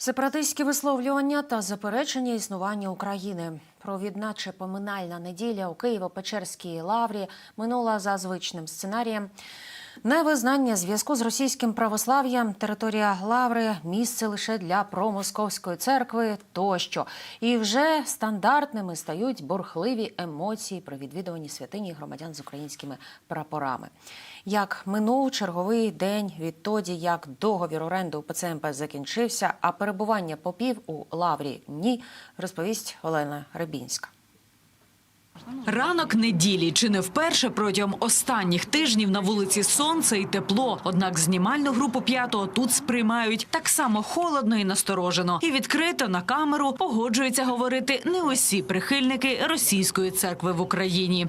Сепаратистські висловлювання та заперечення існування України. Провідна поминальна неділя у Києво-Печерській лаврі минула за звичним сценарієм. Невизнання зв'язку з російським православ'ям, територія лаври, місце лише для промосковської церкви тощо. І вже стандартними стають бурхливі емоції при відвідуванні святині громадян з українськими прапорами. Як минув черговий день відтоді, як договір оренди у ПЦМП закінчився, а перебування попів у лаврі ні, розповість Олена Рибінська. Ранок неділі чи не вперше протягом останніх тижнів на вулиці сонце і тепло. Однак знімальну групу п'ятого тут сприймають так само холодно і насторожено. І відкрито на камеру погоджуються говорити не усі прихильники російської церкви в Україні.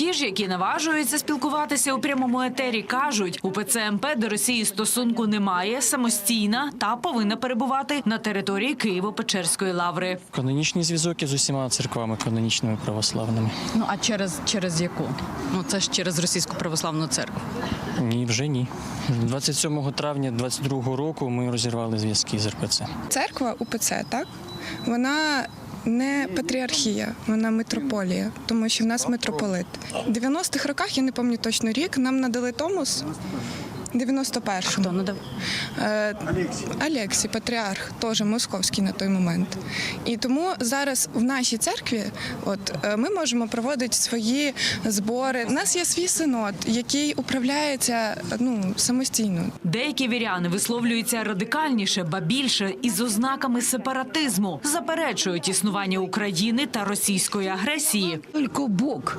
Ті ж, які наважуються спілкуватися у прямому етері, кажуть, у ПЦМП до Росії стосунку немає, самостійна та повинна перебувати на території Києво-Печерської лаври. Канонічні зв'язок із усіма церквами канонічними православними. Ну а через, через яку? Ну це ж через російську православну церкву. Ні, вже ні. 27 травня 22 року ми розірвали зв'язки з РПЦ. Церква УПЦ, так? Вона не патріархія, вона митрополія, тому що в нас митрополит. У 90-х роках, я не пам'ятаю точно рік, нам надали Томос. 91-му. Хто надав? Е, Алексій, патріарх, теж московський на той момент. І тому зараз в нашій церкві от, е, ми можемо проводити свої збори. У нас є свій синод, який управляється ну, самостійно. Деякі віряни висловлюються радикальніше, ба більше із ознаками сепаратизму, заперечують існування України та російської агресії. Только Бог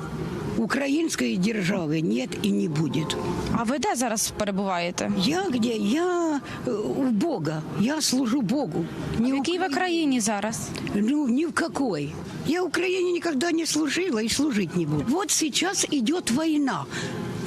украинской державы нет и не будет. А ви де зараз перебуваєте? Я где? Я э, у Бога. Я служу Богу. Не В якій ви країні зараз? Ну, ни в какой. Я Украине никогда не служила и служить не буду. Вот сейчас идет война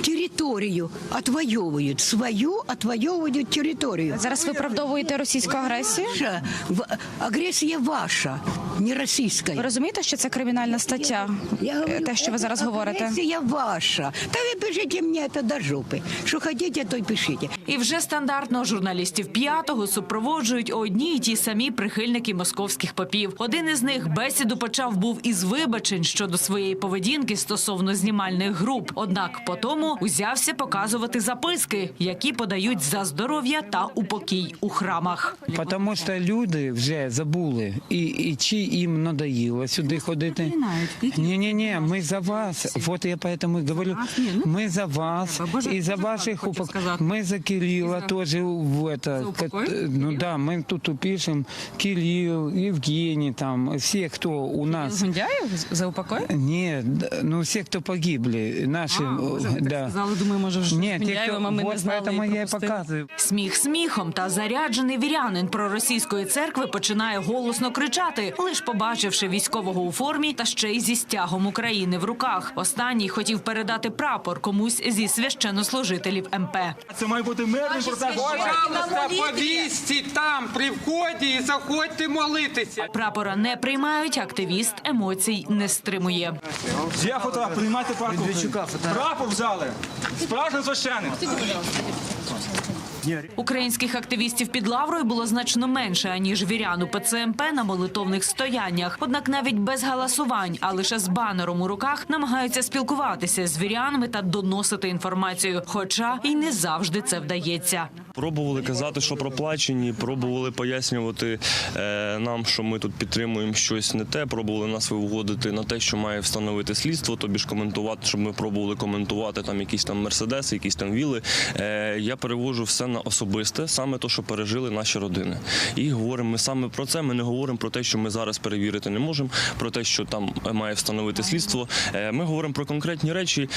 Территорию отвоевывают. Свою отвоевывают территорию. Зараз виправдовуєте російську агресію? Ваша, в- агрессия ваша, не российская. Ви розумієте, що це кримінальна стаття? Я говорю, е, Те, що ви это зараз говорите? Агрессия ваша. Та ви пишите мне это до жопы. Что хотите, то й пишите. І вже стандартно журналістів п'ятого супроводжують одні й ті самі прихильники московських попів. Один із них бесіду почав був із вибачень щодо своєї поведінки стосовно знімальних груп. Однак по тому узявся показувати записки, які подають за здоров'я та упокій у храмах. Тому що люди вже забули, і, і чи їм надоїло сюди ходити. Ні, ні, ні, ми за вас. Вот я поэтому говорю, ми за вас і за ваших упок... Ми за Кирилла теж в это, ну да, ми тут пишемо Кирилл, Евгений, там, всі, хто у нас. Гундяєв за упокой? Ні, ну всі, хто погибли, наші, да. Сказали, думаю, може вже Ні, хто, ми не знали поэтому я і пропустили. показую. Сміх сміхом та заряджений вірянин проросійської церкви починає голосно кричати, лиш побачивши військового у формі та ще й зі стягом України в руках. Останній хотів передати прапор комусь зі священнослужителів МП. Це має бути мирний процес. Пожалуйста, повісьте там при вході і заходьте молитися. Прапора не приймають, активіст емоцій не стримує. Є фото, приймайте прапор. Прапор взяли. Справжній священник! Українських активістів під лаврою було значно менше аніж вірян у ПЦМП на молитовних стояннях. Однак навіть без галасувань, а лише з банером у руках, намагаються спілкуватися з вірянами та доносити інформацію. Хоча і не завжди це вдається. Пробували казати, що проплачені, пробували пояснювати е, нам, що ми тут підтримуємо щось не те. Пробували нас виводити на те, що має встановити слідство, тобі ж коментувати, щоб ми пробували коментувати там якісь там мерседеси, якісь там віли. Е, я перевожу все на особисте, саме те, що пережили наші родини. І говоримо ми саме про це. Ми не говоримо про те, що ми зараз перевірити не можемо, про те, що там має встановити слідство. Е, ми говоримо про конкретні речі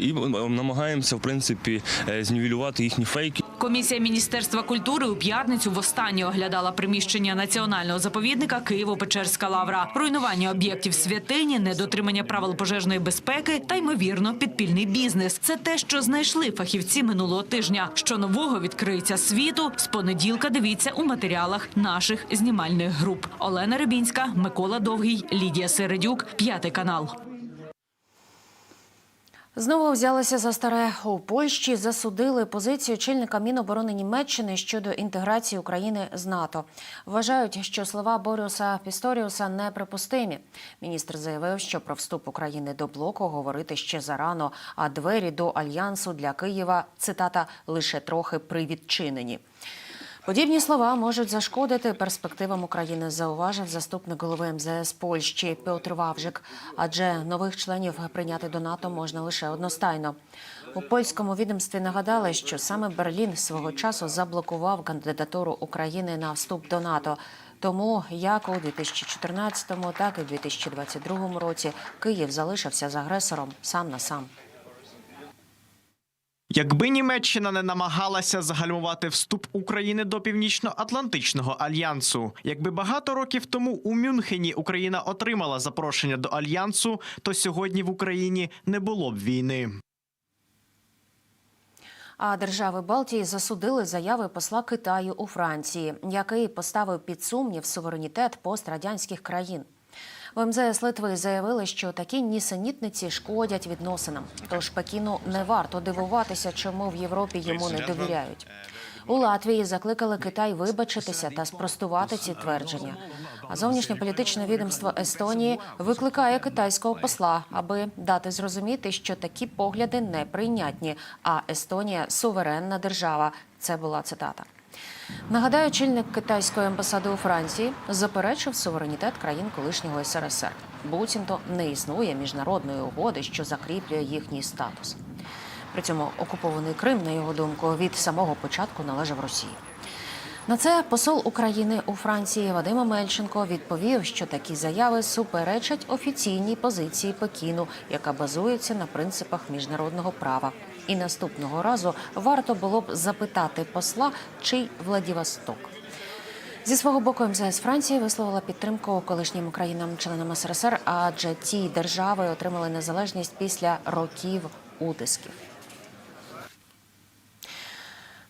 і намагаємося в принципі знівелювати їхні фейки. Комісія Міністерства культури у п'ятницю востаннє оглядала приміщення національного заповідника Києво-Печерська лавра, руйнування об'єктів святині, недотримання правил пожежної безпеки та ймовірно підпільний бізнес. Це те, що знайшли фахівці минулого тижня. Що нового відкриється світу з понеділка. Дивіться у матеріалах наших знімальних груп. Олена Рибінська, Микола Довгий, Лідія Середюк, п'ятий канал. Знову взялися за старе у Польщі. Засудили позицію очільника Міноборони Німеччини щодо інтеграції України з НАТО. Вважають, що слова Борюса Пісторіуса неприпустимі. Міністр заявив, що про вступ України до блоку говорити ще зарано, а двері до альянсу для Києва цитата лише трохи привідчинені. Подібні слова можуть зашкодити перспективам України, зауважив заступник голови МЗС Польщі Петр Вавжик. Адже нових членів прийняти до НАТО можна лише одностайно. У польському відомстві нагадали, що саме Берлін свого часу заблокував кандидатуру України на вступ до НАТО. Тому як у 2014-му, так і в 2022 році Київ залишився з агресором сам на сам. Якби Німеччина не намагалася загальмувати вступ України до Північно-Атлантичного альянсу, якби багато років тому у Мюнхені Україна отримала запрошення до альянсу, то сьогодні в Україні не було б війни. А держави Балтії засудили заяви посла Китаю у Франції, який поставив під сумнів суверенітет пострадянських країн. В МЗС Литви заявили, що такі нісенітниці шкодять відносинам. Тож Пекіну не варто дивуватися, чому в Європі йому не довіряють. У Латвії закликали Китай вибачитися та спростувати ці твердження. А зовнішньополітичне відомство Естонії викликає китайського посла, аби дати зрозуміти, що такі погляди неприйнятні. А Естонія суверенна держава. Це була цитата. Нагадаю, чільник китайської амбасади у Франції заперечив суверенітет країн колишнього СРСР. Буцімто не існує міжнародної угоди, що закріплює їхній статус. При цьому окупований Крим, на його думку, від самого початку належав Росії. На це посол України у Франції Вадим Омельченко відповів, що такі заяви суперечать офіційній позиції Пекіну, яка базується на принципах міжнародного права. І наступного разу варто було б запитати посла, чий Владивосток. Зі свого боку МЗС Франції висловила підтримку колишнім країнам-членам СРСР, адже ці держави отримали незалежність після років утисків.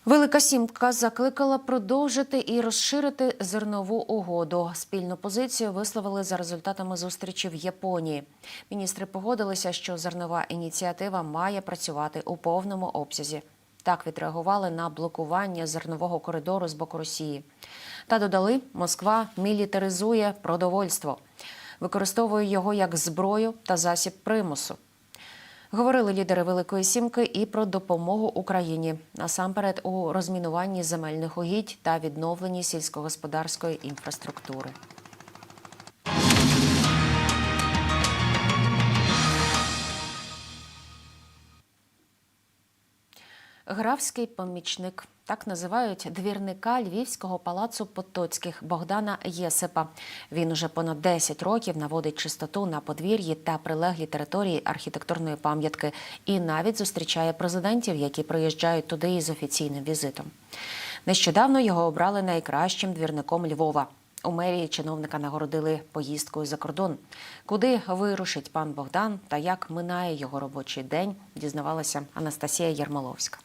Велика сімка закликала продовжити і розширити зернову угоду. Спільну позицію висловили за результатами зустрічі в Японії. Міністри погодилися, що зернова ініціатива має працювати у повному обсязі. Так відреагували на блокування зернового коридору з боку Росії. Та додали, Москва мілітаризує продовольство, використовує його як зброю та засіб примусу. Говорили лідери Великої Сімки і про допомогу Україні насамперед у розмінуванні земельних угідь та відновленні сільськогосподарської інфраструктури. Графський помічник так називають двірника Львівського палацу Потоцьких Богдана Єсипа. Він уже понад 10 років наводить чистоту на подвір'ї та прилеглі території архітектурної пам'ятки і навіть зустрічає президентів, які приїжджають туди із офіційним візитом. Нещодавно його обрали найкращим двірником Львова. У мерії чиновника нагородили поїздкою за кордон. Куди вирушить пан Богдан та як минає його робочий день, дізнавалася Анастасія Ярмоловська.